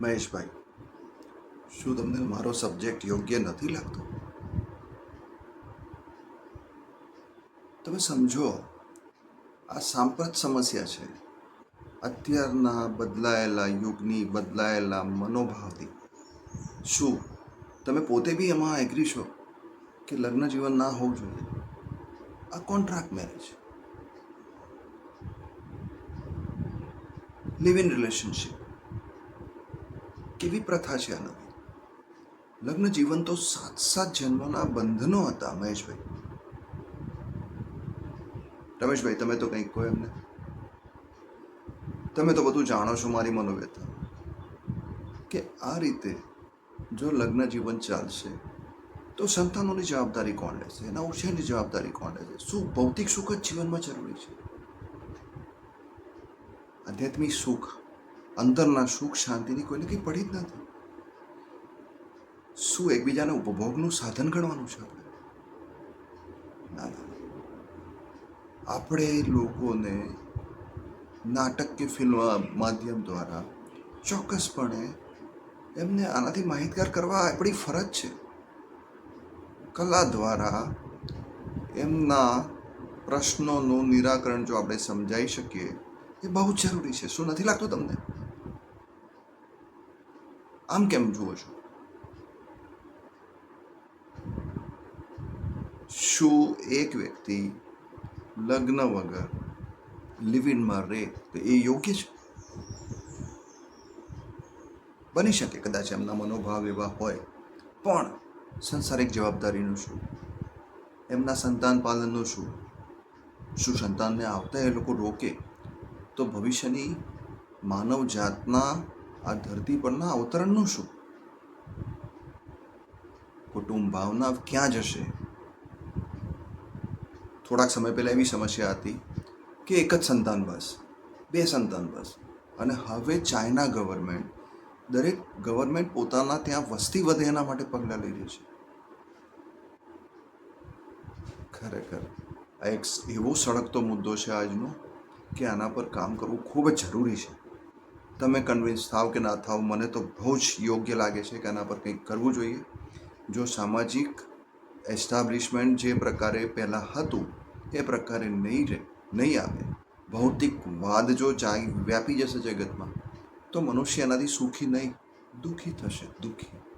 મહેશભાઈ, શું તમને મારો સબ્જેક્ટ યોગ્ય નથી લાગતો? તમે સમજો, આ સાંપ્રત સમસ્યા છે. અત્યારના બદલાયેલા યુગની બદલાયેલા મનોભાવથી. શું તમે પોતે બી એમાં એગ્રી છો કે લગ્ન જીવન ના હોવું જોઈએ? આ contract marriage live in relationship કેવી પ્રથા છે આ લગ્ન જીવન તો સાત સાત જન્મના બંધનો હતા, મહેશભાઈ. રમેશભાઈ, તમે તો કંઈક કહો એમને. તમે તો બધું જાણો છો મારી મનોવ્યથા. કે આ રીતે જો લગ્ન જીવન ચાલશે, તો સંતાનોની જવાબદારી કોણ લેશે? એના ઉછેરની જવાબદારી કોણ લેશે? શું ભૌતિક સુખ જ જીવનમાં જરૂરી છે? આધ્યાત્મિક સુખ અંતરના સુખ શાંતિની કોઈને કંઈ પડી જ નથી શું એકબીજાને ઉપભોગનું સાધન ગણવાનું છે આપણે? ના ના આપણે લોકોને નાટક કે ફિલ્મ માધ્યમ દ્વારા ચોક્કસપણે એમને આનાથી માહિતગાર કરવા આપણી ફરજ છે. કલા દ્વારા એમના પ્રશ્નોનું નિરાકરણ જો આપણે સમજાવી શકીએ, એ બહુ જરૂરી છે. શું નથી લાગતું તમને? આમ કેમ જુઓ છો? શું એક વ્યક્તિ લગ્ન વગર લિવિનમાં રહે તો એ યોગ્ય છે? બની શકે કદાચ એમના મનોભાવ એવા હોય, પણ સંસારિક જવાબદારીનું શું? એમના સંતાન પાલનનું શું? શું સંતાનને આવતા એ લોકો રોકે? તો ભવિષ્યની માનવ જાતના આ ધરતી પરના અવતરણનું શું? કુટુંબ ભાવના ક્યાં જશે? થોડાક સમય પહેલાં એવી સમસ્યા હતી કે એક જ સંતાન બસ, બે સંતાન બસ. અને હવે ચાઇના ગવર્મેન્ટ, દરેક ગવર્મેન્ટ પોતાના ત્યાં વસ્તી વધે એના માટે પગલાં લઈ રહી છે. ખરેખર, આ એક એવો સળગતો મુદ્દો છે આજનો કે આના પર કામ કરવું ખૂબ જ જરૂરી છે. તમે કન્વિન્સ થાવ કે ના થાવ, મને તો બહુ જ યોગ્ય લાગે છે કે આના પર કંઈક કરવું જોઈએ. જો સામાજિક એસ્ટાબ્લિશમેન્ટ જે પ્રકારે પહેલાં હતું, એ પ્રકારે નહીં રહે, નહીં આવે. ભૌતિકવાદ જો જાય, વ્યાપી જશે જગતમાં, તો મનુષ્ય એનાથી સુખી નહીં, દુઃખી થશે, દુઃખી.